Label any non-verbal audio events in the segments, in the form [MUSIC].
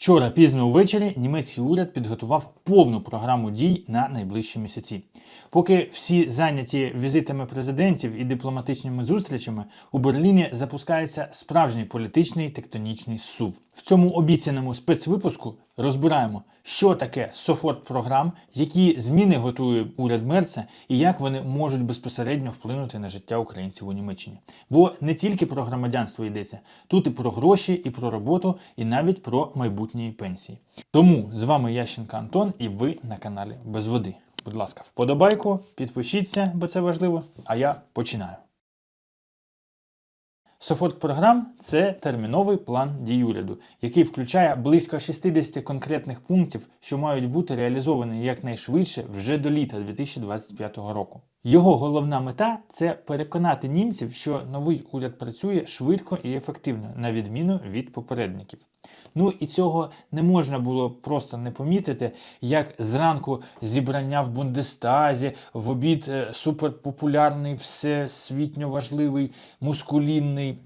Вчора пізно увечері німецький уряд підготував повну програму дій на найближчі місяці. Поки всі зайняті візитами президентів і дипломатичними зустрічами, у Берліні запускається справжній політичний тектонічний сув. В цьому обіцяному спецвипуску розбираємо, що таке софорт програм, які зміни готує уряд Мерца і як вони можуть безпосередньо вплинути на життя українців у Німеччині. Бо не тільки про громадянство йдеться, тут і про гроші, і про роботу, і навіть про майбутні пенсії. Тому з вами Ященко Антон, і ви на каналі Без води. Будь ласка, вподобайку, підпишіться, бо це важливо. А я починаю. Софорт програм це терміновий план дій уряду, який включає близько 60 конкретних пунктів, що мають бути реалізовані якнайшвидше вже до літа 2025 року. Його головна мета це переконати німців, що новий уряд працює швидко і ефективно, на відміну від попередників. Ну і цього не можна було просто не помітити, як зранку зібрання в Бундестазі, в обід е, суперпопулярний, всесвітньо важливий, мускулінний.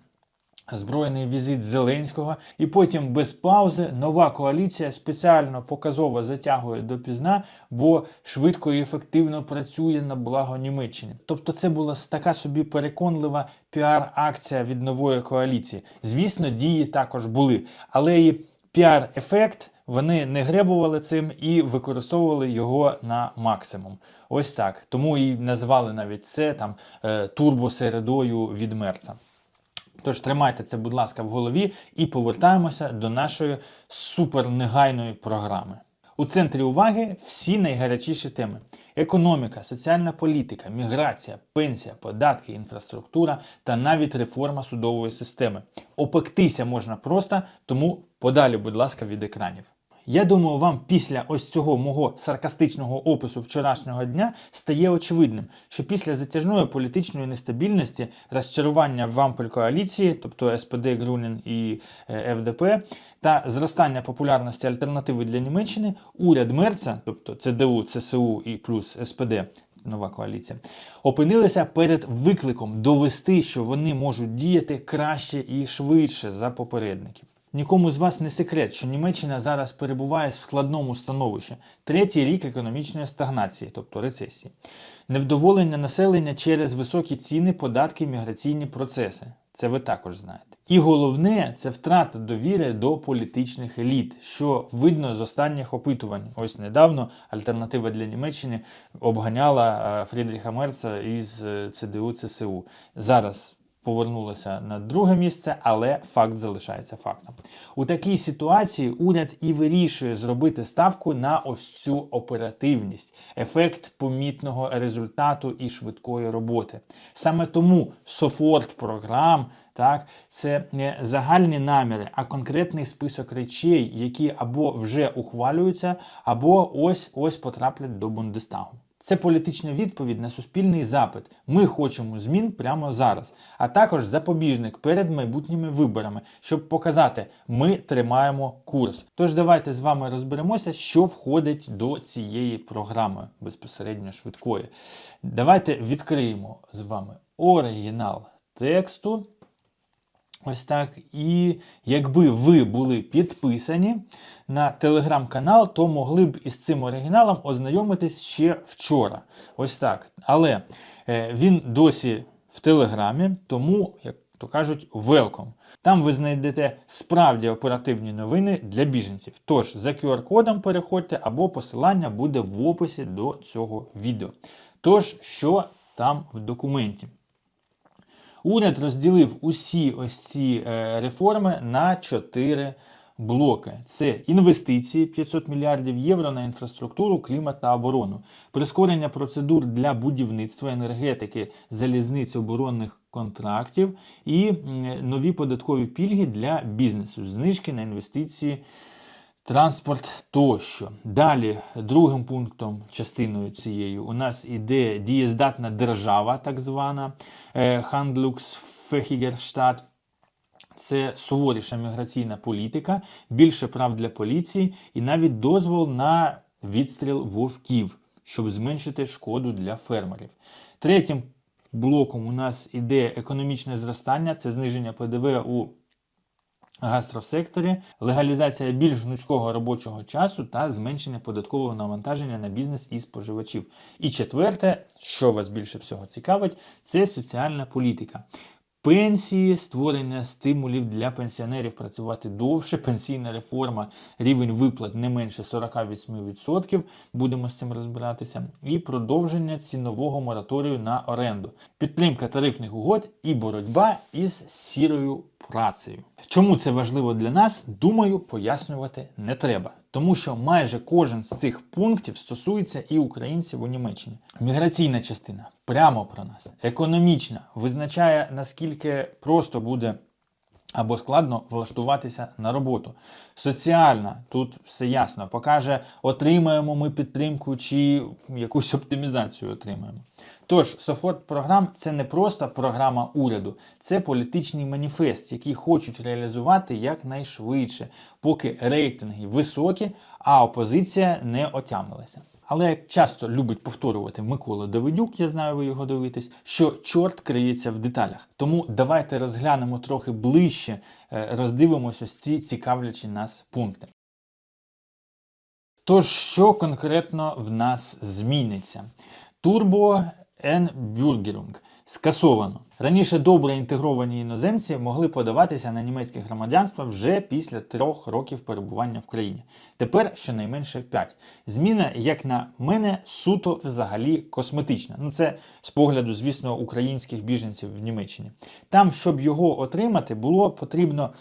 Збройний візит Зеленського, і потім без паузи нова коаліція спеціально показово затягує допізна, бо швидко і ефективно працює на благо Німеччини. Тобто, це була така собі переконлива піар-акція від нової коаліції. Звісно, дії також були, але і піар-ефект. Вони не гребували цим і використовували його на максимум. Ось так. Тому і назвали навіть це там е, турбосередою від мерца. Тож тримайте це, будь ласка, в голові і повертаємося до нашої супернегайної програми. У центрі уваги всі найгарячіші теми: економіка, соціальна політика, міграція, пенсія, податки, інфраструктура та навіть реформа судової системи. Опектися можна просто, тому подалі, будь ласка, від екранів. Я думаю, вам після ось цього мого саркастичного опису вчорашнього дня стає очевидним, що після затяжної політичної нестабільності, розчарування в ампель коаліції, тобто СПД, Грунін і е, ФДП, та зростання популярності альтернативи для Німеччини, уряд Мерца, тобто ЦДУ, ЦСУ і плюс СПД. Нова коаліція опинилися перед викликом довести, що вони можуть діяти краще і швидше за попередників. Нікому з вас не секрет, що Німеччина зараз перебуває в складному становищі третій рік економічної стагнації, тобто рецесії, невдоволення населення через високі ціни, податки, міграційні процеси. Це ви також знаєте. І головне це втрата довіри до політичних еліт, що видно з останніх опитувань. Ось недавно альтернатива для Німеччини обганяла е, Фрідріха Мерца із е, ЦДУ ЦСУ. Зараз повернулася на друге місце, але факт залишається фактом. У такій ситуації уряд і вирішує зробити ставку на ось цю оперативність, ефект помітного результату і швидкої роботи. Саме тому софорт програм. Так, це не загальні наміри, а конкретний список речей, які або вже ухвалюються, або ось ось потраплять до Бундестагу. Це політична відповідь на суспільний запит. Ми хочемо змін прямо зараз, а також запобіжник перед майбутніми виборами, щоб показати, ми тримаємо курс. Тож давайте з вами розберемося, що входить до цієї програми безпосередньо швидкої. Давайте відкриємо з вами оригінал тексту. Ось так. І якби ви були підписані на телеграм-канал, то могли б із цим оригіналом ознайомитись ще вчора. Ось так. Але е, він досі в телеграмі, тому, як то кажуть, welcome. Там ви знайдете справді оперативні новини для біженців. Тож за QR-кодом переходьте або посилання буде в описі до цього відео. Тож, що там в документі? Уряд розділив усі ось ці е, реформи на чотири блоки: це інвестиції 500 мільярдів євро на інфраструктуру, клімат та оборону, прискорення процедур для будівництва енергетики, залізниць оборонних контрактів і нові податкові пільги для бізнесу, знижки на інвестиції. Транспорт тощо. Далі, другим пунктом, частиною цієї, у нас іде дієздатна держава, так звана Handlungsfähigerstaat. Це суворіша міграційна політика, більше прав для поліції і навіть дозвол на відстріл вовків, щоб зменшити шкоду для фермерів. Третім блоком у нас іде економічне зростання, це зниження ПДВ у гастросекторі, легалізація більш гнучкого робочого часу та зменшення податкового навантаження на бізнес і споживачів. І четверте, що вас більше всього цікавить, це соціальна політика. Пенсії, створення стимулів для пенсіонерів працювати довше, пенсійна реформа, рівень виплат не менше 48%, будемо з цим розбиратися, і продовження цінового мораторію на оренду, підтримка тарифних угод і боротьба із сірою працею. Чому це важливо для нас, думаю, пояснювати не треба. Тому що майже кожен з цих пунктів стосується і українців у Німеччині. Міграційна частина прямо про нас, економічна визначає наскільки просто буде або складно влаштуватися на роботу. Соціальна, тут все ясно, покаже, отримаємо ми підтримку чи якусь оптимізацію отримаємо. Тож, Софорт програм це не просто програма уряду, це політичний маніфест, який хочуть реалізувати якнайшвидше, поки рейтинги високі, а опозиція не отямилася. Але часто любить повторювати Микола Давидюк, я знаю, ви його дивитесь, що чорт криється в деталях. Тому давайте розглянемо трохи ближче, роздивимося ось ці цікавлячі нас пункти. Тож, що конкретно в нас зміниться? Турбо Енбюргерунг скасовано. Раніше добре інтегровані іноземці могли подаватися на німецьке громадянство вже після трьох років перебування в країні. Тепер щонайменше 5. Зміна, як на мене, суто взагалі косметична. Ну це з погляду, звісно, українських біженців в Німеччині. Там, щоб його отримати, було потрібно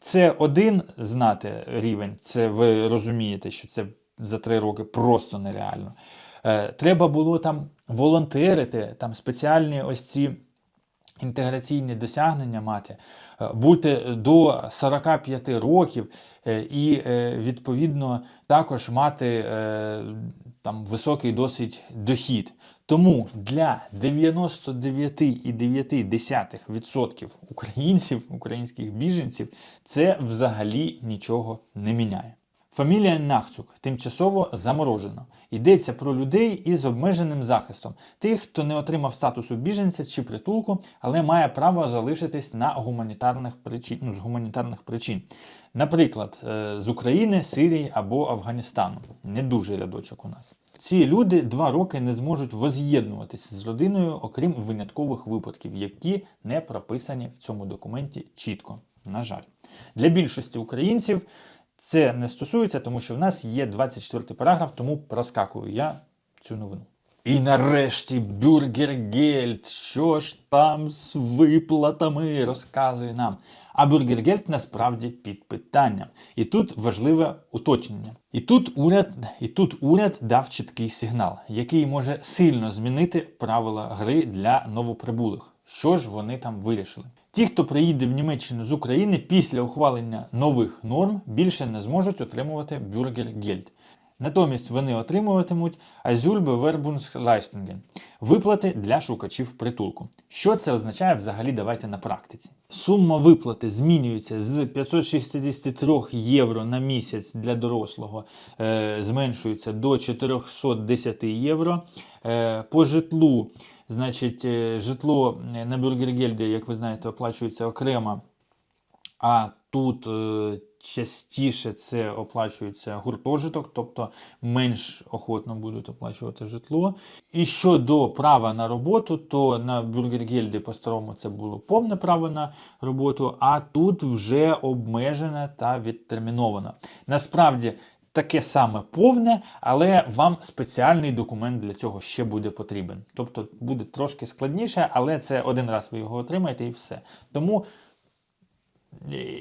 це один знати рівень. Це ви розумієте, що це за три роки просто нереально. Е, Треба було там волонтерити, там спеціальні ось ці інтеграційні досягнення мати, е, бути до 45 років е, і, відповідно, також мати там високий досить дохід. Тому для 99,9% українців, українських біженців, це взагалі нічого не міняє. Фамілія Нахцук тимчасово заморожена. Йдеться про людей із обмеженим захистом, тих, хто не отримав статусу біженця чи притулку, але має право залишитись на гуманітарних причин, ну, з гуманітарних причин. Наприклад, е, з України, Сирії або Афганістану. Не дуже рядочок у нас. Ці люди два роки не зможуть воз'єднуватися з родиною, окрім виняткових випадків, які не прописані в цьому документі чітко. На жаль, для більшості українців це не стосується, тому що в нас є 24 параграф, тому проскакую я цю новину. І нарешті Бюргергельд, що ж там з виплатами, розказує нам. А Бюргергельд насправді під питанням. І тут важливе уточнення. І тут уряд, і тут уряд дав чіткий сигнал, який може сильно змінити правила гри для новоприбулих. Що ж вони там вирішили? Ті, хто приїде в Німеччину з України після ухвалення нових норм, більше не зможуть отримувати бюргергельд. Натомість вони отримуватимуть Asylbewerbungsleistungen – виплати для шукачів притулку. Що це означає взагалі? Давайте на практиці. Сума виплати змінюється з 563 євро на місяць для дорослого, е, зменшується до 410 євро. Е, по житлу, значить, е, житло на Бюргергельді, як ви знаєте, оплачується окремо. А тут е, частіше це оплачується гуртожиток, тобто менш охотно будуть оплачувати житло. І щодо права на роботу, то на Бюргергельді по-старому це було повне право на роботу, а тут вже обмежене та відтерміновано. Насправді. Таке саме повне, але вам спеціальний документ для цього ще буде потрібен. Тобто буде трошки складніше, але це один раз ви його отримаєте і все. Тому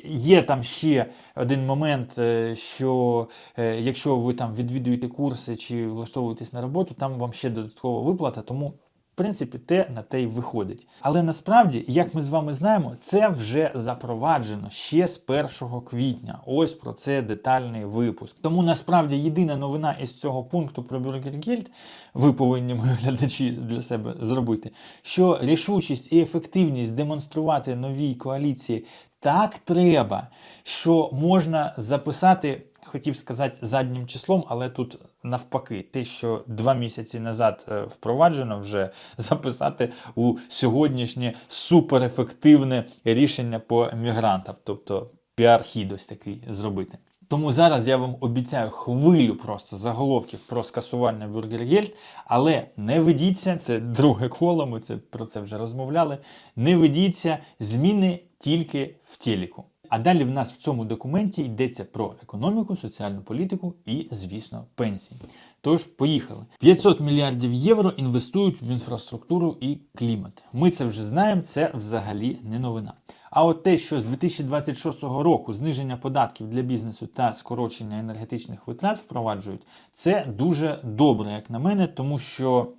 Є там ще один момент, е, що е, якщо ви там відвідуєте курси чи влаштовуєтесь на роботу, там вам ще додаткова виплата, тому принципі те на те й виходить. Але насправді, як ми з вами знаємо, це вже запроваджено ще з 1 квітня. Ось про це детальний випуск. Тому насправді єдина новина із цього пункту про Бюргергельд, ви повинні мої глядачі для себе зробити, що рішучість і ефективність демонструвати новій коаліції так треба, що можна записати, хотів сказати, заднім числом, але тут навпаки, те, що два місяці назад е, впроваджено, вже [LAUGHS] записати у сьогоднішнє суперефективне рішення по мігрантам. Тобто піар-хід такий зробити. Тому зараз я вам обіцяю хвилю просто заголовків про скасування Бюргергель, але не ведіться, це друге коло, ми це, про це вже розмовляли. Не ведіться зміни тільки в телеку. А далі в нас в цьому документі йдеться про економіку, соціальну політику і, звісно, пенсії. Тож, поїхали. 500 мільярдів євро інвестують в інфраструктуру і клімат. Ми це вже знаємо, це взагалі не новина. А от те, що з 2026 року зниження податків для бізнесу та скорочення енергетичних витрат впроваджують, це дуже добре, як на мене, тому що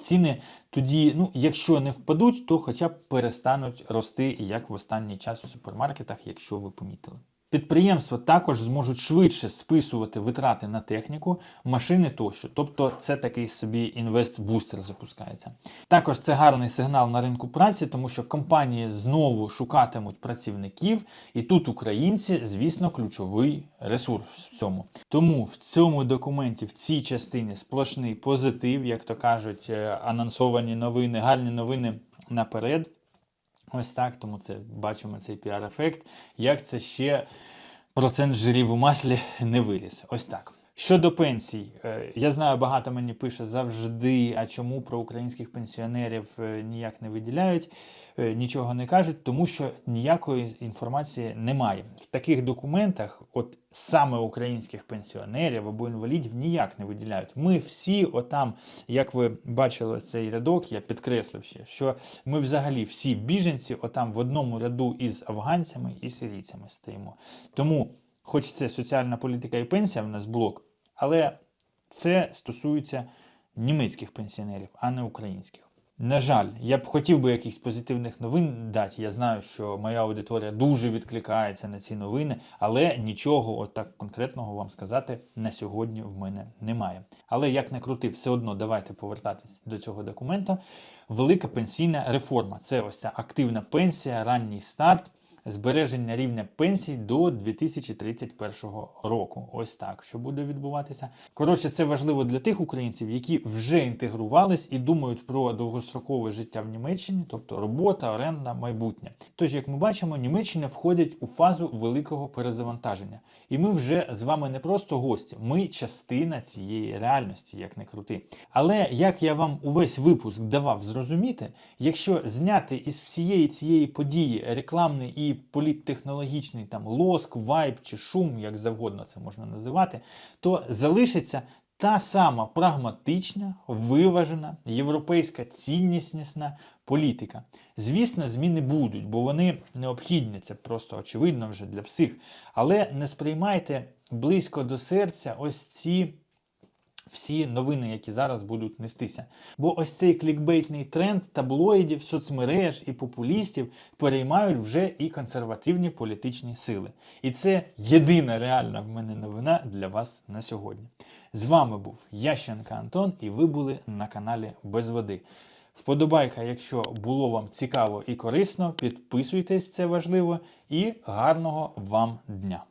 ціни тоді, ну, якщо не впадуть, то хоча б перестануть рости, як в останній час в супермаркетах, якщо ви помітили. Підприємства також зможуть швидше списувати витрати на техніку, машини тощо. Тобто це такий собі інвестбустер запускається. Також це гарний сигнал на ринку праці, тому що компанії знову шукатимуть працівників, і тут українці, звісно, ключовий ресурс в цьому. Тому в цьому документі, в цій частині сплошний позитив, як то кажуть, е, анонсовані новини, гарні новини наперед. Ось так, тому це бачимо цей піар-ефект. Як це ще процент жирів у маслі не виліз. Ось так. Щодо пенсій, е, я знаю, багато мені пише завжди, а чому про українських пенсіонерів е, ніяк не виділяють, нічого не кажуть, тому що ніякої інформації немає. В таких документах, от саме українських пенсіонерів або інвалідів, ніяк не виділяють. Ми всі, отам, як ви бачили цей рядок, я підкреслив ще, що ми взагалі всі біженці, отам в одному ряду із афганцями і сирійцями стоїмо. Тому. Хоч це соціальна політика і пенсія в нас блок, але це стосується німецьких пенсіонерів, а не українських. На жаль, я б хотів би якихось позитивних новин дати. Я знаю, що моя аудиторія дуже відкликається на ці новини, але нічого отак конкретного вам сказати на сьогодні в мене немає. Але як не крути, все одно давайте повертатись до цього документа. Велика пенсійна реформа це ось ця активна пенсія, ранній старт збереження рівня пенсій до 2031 року. Ось так, що буде відбуватися. Коротше, це важливо для тих українців, які вже інтегрувались і думають про довгострокове життя в Німеччині, тобто робота, оренда, майбутнє. Тож, як ми бачимо, Німеччина входить у фазу великого перезавантаження. І ми вже з вами не просто гості, ми частина цієї реальності, як не крути. Але як я вам увесь випуск давав зрозуміти, якщо зняти із всієї цієї події рекламний і політтехнологічний там лоск, вайб чи шум, як завгодно це можна називати, то залишиться та сама прагматична, виважена, європейська ціннісна політика. Звісно, зміни будуть, бо вони необхідні, це просто очевидно вже для всіх. Але не сприймайте близько до серця ось ці всі новини, які зараз будуть нестися. Бо ось цей клікбейтний тренд таблоїдів, соцмереж і популістів переймають вже і консервативні політичні сили. І це єдина реальна в мене новина для вас на сьогодні. З вами був Ященка Антон, і ви були на каналі Без Води. Вподобайка, якщо було вам цікаво і корисно, підписуйтесь, це важливо, і гарного вам дня!